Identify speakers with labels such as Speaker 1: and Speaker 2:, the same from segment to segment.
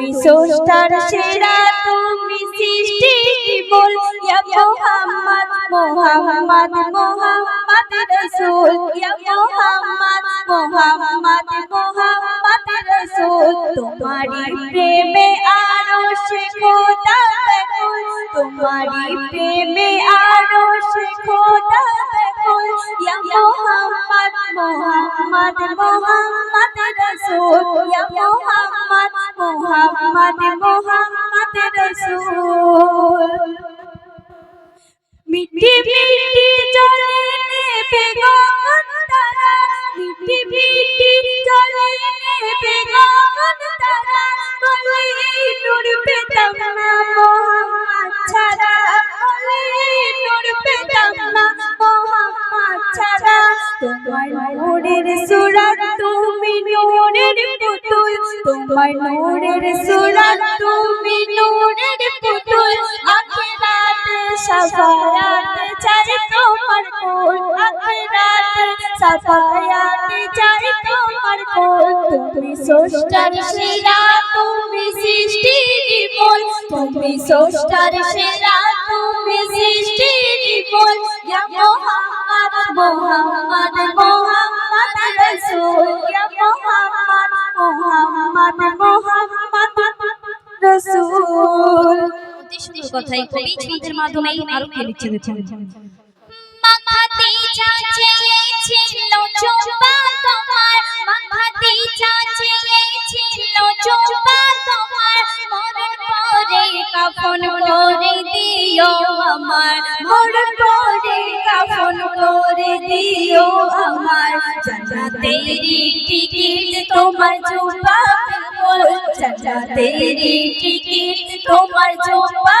Speaker 1: তুমি সোষ্টার সেরা তুমি সৃষ্টি বল। ইয়া মোহাম্মদ মোহাম্মদ মোহাম্মদ রাসূল। ইয়া মোহাম্মদ মোহাম্মদ মোহাম্মদ রাসূল। তোমারি প্রেমে মোহাম্মদ রসুল ইয়া মোহাম্মদ মোহাম্মদ মোহাম্মদ রসুল মিটি মিটি চলে নেবে ছাড়া তোমার নূরের সুরাত তুমি নূরের পুতুল। তোমার নূরের সুরাত তুমি নূরের পুতুল। আখিরাতে সাফায়াতে চাই তোমার কোল। আখিরাতে সাফায়াতে চাই তোমার কোল। তুমি সোষ্টার সেরা, তুমি সৃষ্টির বল তুমি সোষ্টার সেরা, তুমি সৃষ্টির বল ইয়া মোহাম্মদ মোহাম্মদ মোহাম্মদ রাসূল ইয়া মোহাম্মদ মোহাম্মদ মোহাম্মদ রাসূল।
Speaker 2: অতি সুন্দর কথাই কবি ছন্দের মাধ্যমে আরও কে লিখছে দেখুন
Speaker 3: মাথাতে চাচিয়েছিল চোপা তোমার মাথাতে চাচিয়েছিল চোপা তোমার। মরণ পরে কাফন করে দিও আমার
Speaker 1: মরণ পরে কাফন করে দিও আমার জান্নাতেরি টিকিট তোমার জোপা চাচা তেরি টিকিট তোমার জুবা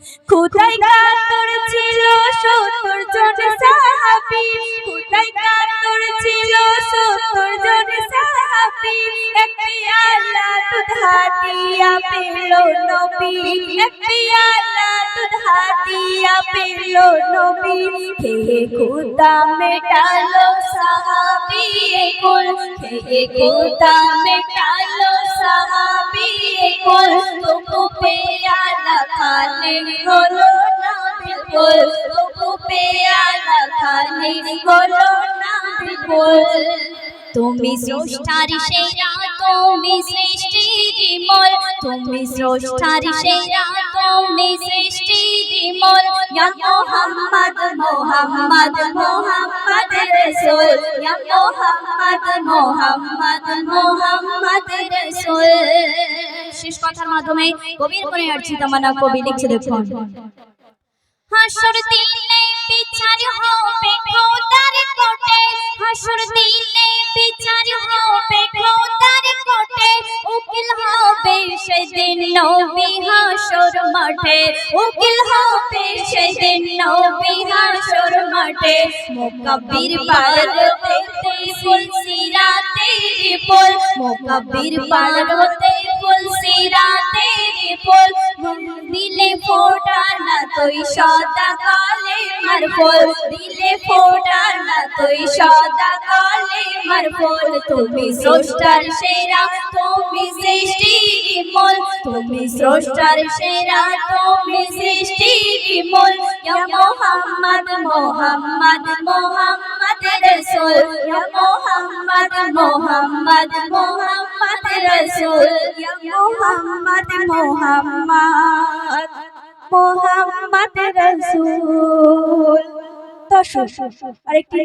Speaker 1: কোথায় কাতর ছিল সত্তর জন সাহাবি। কোথায় কাতর ছিল সত্তর জন সাহাবি। একটি আল্লাহ দুধ হাতিয়া পেল নবী। একটি আল্লাহ দুধ হাতিয়া পেল নবী। হে খুদা মেটালো সাহাবি কুল। হে খুদা মেটালো সাহাবি খালি হলো না বিপুল তুকু পেয়ালা খালি হলো
Speaker 3: তুমি স্রষ্টার সেরা, তুমি সৃষ্টির মল তুমি স্রষ্টার সেরা, তুমি
Speaker 1: ইয়া মোহাম্মদ মোহাম্মদ মোহাম্মদ রাসূল ইয়া মোহাম্মদ মোহাম্মদ মোহাম্মদ রাসূল
Speaker 2: শেষ কথার মাধ্যমে কবির মনে আসছে তামান্না কবি লিখছে দেখুন।
Speaker 3: হাসর দিনে বিচার হবে খোদার কোটে। হাসর দিনে বিচার হবে খোদার কোটে। উকিল হবে সেদিন নবী। হাসর মাঠে, উকিল হবে সেদিন নবী হাসর মাঠে। মুকাব্বির পারতে ফুল সিরাতে ফুল মুকাব্বির পারতে ফুল সিরাতে ফুল দিলে ফোটা না তুই সদা কালে মার ফুল দিলে ফোটা না তুই সদা কালে মার ফুল তুমি স্রষ্টার সেরা, তুমি সৃষ্টি বিমল। তুমি স্রষ্টার সেরা, তুমি সৃষ্টি বিমল। ইয়া মোহাম্মদ মোহাম্মদ মোহাম্মদ রাসূল। ইয়া মোহাম্মদ মোহাম্মদ মোহাম্মদ রাসূল
Speaker 1: মোহাম্মদ মোহাম্মদ মোহাম্মদ রাসূল। দর্শক আরেকটি